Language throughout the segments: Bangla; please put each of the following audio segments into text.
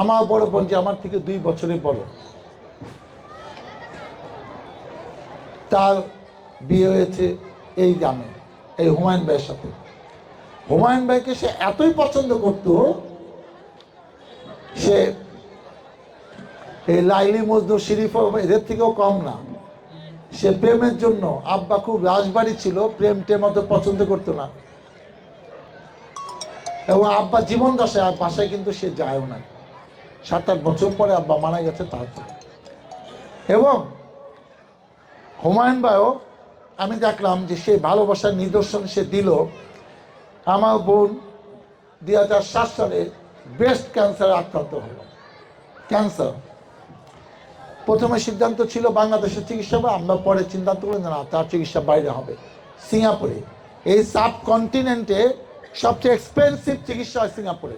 আমার বড় বোন যে আমার থেকে দুই বছরের বড়। তার বিয়ে হয়েছে এই গ্রামে, এই হুমায়ুন ভাইয়ের সাথে। হুমায়ুন ভাইকে সে এতই পছন্দ করত, সে এই লাইলি মজদুর শরীফ এদের থেকেও কম না। সে প্রেমের জন্য আব্বা খুব রাজবাড়ি ছিল, প্রেম টেম অত পছন্দ করতো না। এবং আব্বা জীবন দশায় আর বাসায় কিন্তু সে যায়ও না। সাত আট বছর পরে আব্বা মারা গেছে তারপর এবং হুমায়ুন ভাইও আমি দেখলাম যে সে ভালোবাসার নিদর্শন সে দিল আমার বোন দুই হাজার সাত সালে ব্রেস্ট ক্যান্সারে আক্রান্ত হলো। ক্যান্সার প্রথমে সিদ্ধান্ত ছিল বাংলাদেশের চিকিৎসা হবে, আমরা পরে চিন্তা করলেন না, তার চিকিৎসা বাইরে হবে। সিঙ্গাপুরে। এই সাব কন্টিনেন্টে সবচেয়ে এক্সপেন্সিভ চিকিৎসা হয় সিঙ্গাপুরে।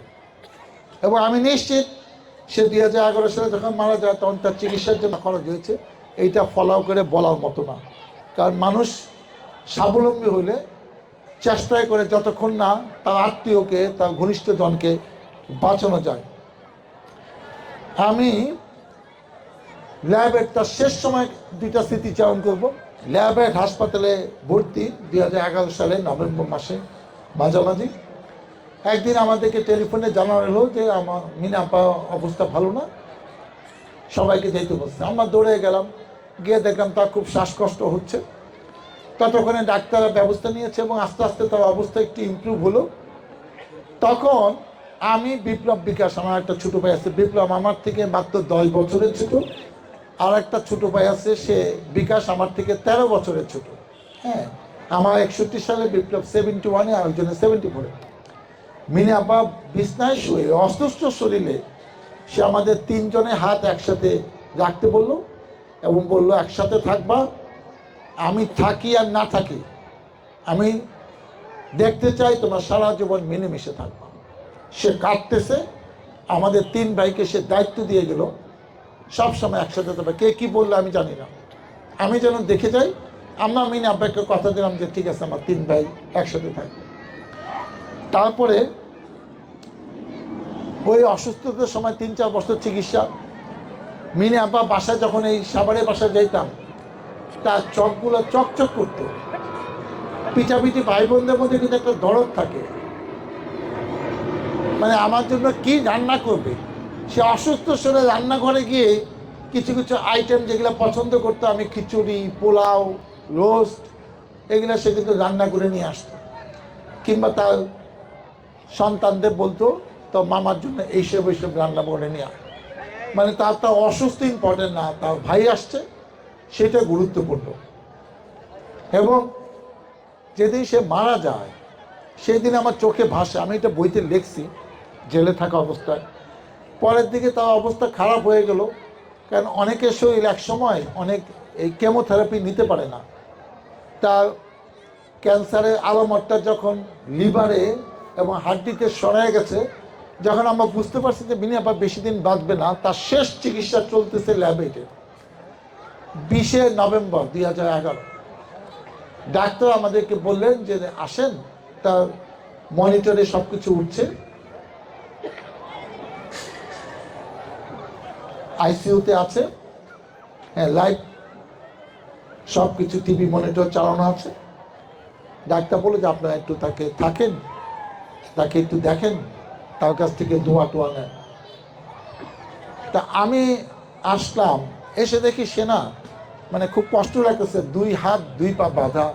এবং আমি নিশ্চিত সে দুই হাজার এগারো সালে যখন মারা যায়, তখন তার চিকিৎসার জন্য খরচ হয়েছে। এইটা ফলাও করে বলার মতো না। কারণ মানুষ স্বাবলম্বী হলে চেষ্টায় করে যতক্ষণ না তার আত্মীয়কে, তার ঘনিষ্ঠজনকে বাঁচানো যায়। আমি ল্যাবের তার শেষ সময় দুইটা স্মৃতিচারণ করব। ল্যাবের হাসপাতালে ভর্তি দুই হাজার এগারো সালে নভেম্বর মাসে মাঝামাঝি। একদিন আমাদেরকে টেলিফোনে জানানো হলো যে আমার মিনাপা অবস্থা ভালো না। সবাইকে যেতে বলছে। আমরা দৌড়ে গেলাম, গিয়ে দেখলাম তার খুব শ্বাসকষ্ট হচ্ছে। ততক্ষণে ডাক্তাররা ব্যবস্থা নিয়েছে এবং আস্তে আস্তে তার অবস্থা একটু ইমপ্রুভ হলো। তখন আমি বিপ্লব বিকাশ আমার একটা ছোটো ভাই আছে। বিপ্লব আমার থেকে মাত্র দশ বছরের ছোট। আর একটা ছোটো ভাই আছে, সে বিকাশ আমার থেকে তেরো বছরের ছোট। হ্যাঁ আমার একষট্টি সালে বিপ্লব সেভেন্টি ওয়ানে আর একজনের সেভেন্টি ফোরে মিনি আপা বিছনায় শুয়ে অসুস্থ শরীরে সে আমাদের তিনজনে হাত একসাথে রাখতে বলল এবং বলল, একসাথে থাকবা, আমি থাকি আর না থাকি। আমি দেখতে চাই তোমার সারা জীবন মিলেমিশে থাকবা। সে কাঁদতেছে, আমাদের তিন ভাইকে সে দায়িত্ব দিয়ে গেল। সব সময় একসাথে থাকবে। কে কি বলল আমি জানি না। আমি যেন দেখে যাই, আমরা মিনি আব্বাকে কথা দিলাম যে, ঠিক আছে, আমার তিন ভাই একসাথে থাকবে। তারপরে ওই অসুস্থতার সময় তিন চার বছর চিকিৎসা। মিনি আব্বা বাসায় যখন এই সাবারের বাসায় যাইতাম তার চকগুলো চকচক করতো। পিঠাপিঠি ভাই বোনদের মধ্যে কিন্তু একটা দরদ থাকে। মানে আমার জন্য কি রান্না করবে? সে অসুস্থ শরীরে রান্নাঘরে গিয়ে কিছু কিছু আইটেম যেগুলো পছন্দ করতো, আমি খিচুড়ি, পোলাও রোস্ট এগুলো সে কিন্তু রান্না করে নিয়ে আসতো। কিংবা তার সন্তানদের বলতো, তো মামার জন্য এইসব এইসব রান্না করে নিয়ে। মানে তার তো অসুস্থ ইম্পর্টেন্ট না, তার ভাই আসছে, সেটা গুরুত্বপূর্ণ। এবং যেদিন সে মারা যায়, সেদিন আমার চোখে ভাসে, আমি এটা বইতে লিখছি, জেলে থাকা অবস্থায়। পরের দিকে তার অবস্থা খারাপ হয়ে গেল, কারণ অনেকের শরীর এক সময় অনেক এই কেমোথেরাপি নিতে পারে না। তার ক্যান্সারের আলামতটা যখন লিভারে এবং হাড্ডিতে সরাই গেছে। যখন আমরা বুঝতে পারছি যে বিনি আবার বেশি দিন বাঁচবে না, তার শেষ চিকিৎসা চলতেছে ল্যাবেটে বিশে নভেম্বর দুই হাজার এগারো। ডাক্তার আমাদেরকে বললেন যে, আসেন, তার মনিটরে সব কিছু উঠছে। আইসিইউতে আছে। হ্যাঁ লাইভ সব কিছু টিভি মনিটর চালানো আছে। ডাক্তার বলে যে, আপনারা একটু তাকে থাকেন। তাকে একটু দেখেন, তার কাছ থেকে ধোঁয়া টোয়া নেন। তা আমি আসলাম, এসে দেখি সে না মানে খুব কষ্ট লাগতেছে, দুই হাত, দুই পা বাঁধা,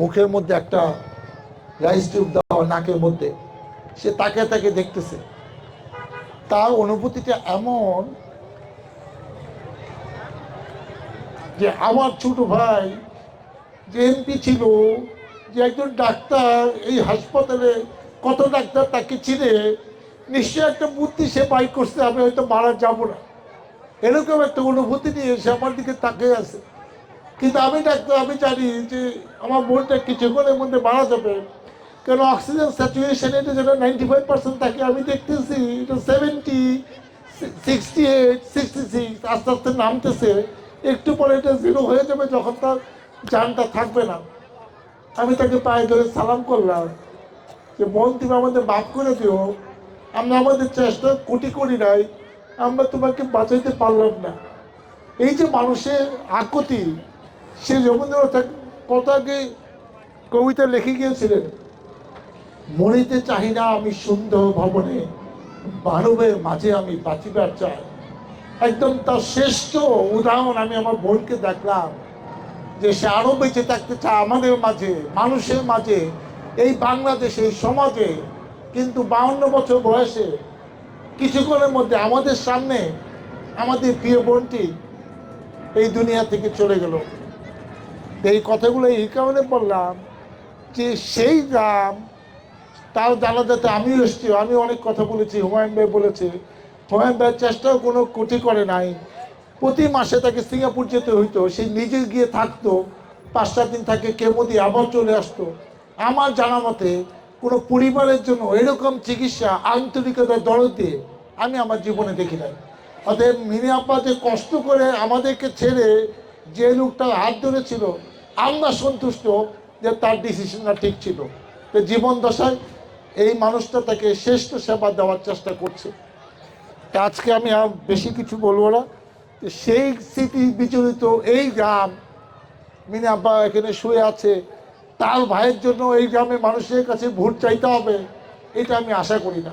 মুখের মধ্যে একটা রাইস টিউব দেওয়া নাকের মধ্যে। সে তাকে তাকে দেখতেছে। তার অনুভূতিটা এমন যে আমার ছোট ভাই যে এমপি ছিল, যে একজন ডাক্তার এই হাসপাতালে কত ডাক্তার তাকে চিনে, নিশ্চয়ই একটা বুদ্ধি সে বাই করছে, আমি হয়তো মারা যাব না। এরকম একটা অনুভূতি নিয়ে এসে আমার দিকে তাকিয়ে আছে। কিন্তু আমি ডাক্তার, আমি জানি যে আমার বোনটা কিছুক্ষণের মধ্যে মারা যাবে। কেন অক্সিজেন স্যাচুরেশন এটা যেটা নাইনটি ফাইভ পার্সেন্ট থাকে আমি দেখতেছি, এটা seventy sixty eight sixty six আস্তে আস্তে নামতেছে। একটু পরে এটা জিরো হয়ে যাবে যখন তার জানটা থাকবে না। আমি তাকে পায়ে ধরে সালাম করলাম। যে বোন তুমি আমাদের মাফ করে দিও। আমরা আমাদের চেষ্টা কোটি করি নাই, আমরা তোমাকে বাঁচাইতে পারলাম না। এই যে মানুষের আকুতি, সে রবীন্দ্রনাথ কত আগে কবিতা লিখে গিয়েছিলেন মরিতে চাহি না আমি সুন্দর ভবনে, মানবের মাঝে আমি বাঁচিবার চাই। একদম তার শ্রেষ্ঠ উদাহরণ আমি আমার বোনকে দেখলাম, যে সে আরও বেঁচে থাকতে চায় আমাদের মাঝে, মানুষের মাঝে। এই বাংলাদেশে, এই সমাজে কিন্তু বাউন্ন বছর বয়সে কিছুক্ষণের মধ্যে আমাদের সামনে আমাদের প্রিয় বোনটি এই দুনিয়া থেকে চলে গেল। এই কথাগুলো এই কারণে বললাম যে সেই গ্রাম, তার জানাজাতে আমিও এসছি, আমি অনেক কথা বলেছি, হুমায়ুন ভাই বলেছে, হুমায়ুন ভাইয়ের চেষ্টাও কোনো ক্ষতি করে নাই। প্রতি মাসে তাকে সিঙ্গাপুর যেতে হইতো, সে নিজে গিয়ে থাকতো পাঁচটা দিন থাকে কেমো দিয়ে আবার চলে আসতো। আমার জানা মতে, কোনো পরিবারের জন্য এরকম চিকিৎসা আন্তরিকতার দরদ আমি আমার জীবনে দেখি নাই। অতএব মিনি আপা যে কষ্ট করে আমাদেরকে ছেড়ে যে লোকটা হাত ধরেছিল, আমরা সন্তুষ্ট যে তার ডিসিশনটা ঠিক ছিল। তো জীবন দশায় এই মানুষটা তাকে শ্রেষ্ঠ সেবা দেওয়ার চেষ্টা করছে। আজকে আমি আর বেশি কিছু বলব না। সেই স্মৃতি বিচলিত এই গ্রাম মিনা আব্বা এখানে শুয়ে আছে। তার ভাইয়ের জন্য এই গ্রামে মানুষের কাছে ভোট চাইতে হবে, এটা আমি আশা করি না।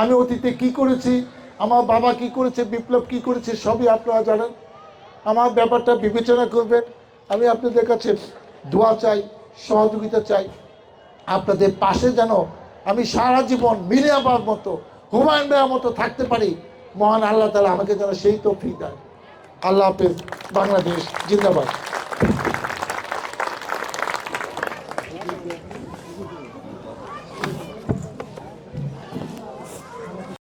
আমি অতীতে কি করেছি, আমার বাবা কি করেছে, বিপ্লব কি করেছে, সবই আপনারা জানেন। আমার ব্যাপারটা বিবেচনা করবেন। আমি আপনাদের কাছে দোয়া চাই, সহযোগিতা চাই। আপনাদের পাশে যেন আমি সারা জীবন মিলে আবার মতো, হুমায়ুন ভাইয়ের মতো থাকতে পারি। মহান আল্লাহ তালা আমাকে যেন সেই তৌফিক দেয় আল্লাহ হাফেজ, বাংলাদেশ, জিন্দাবাদ।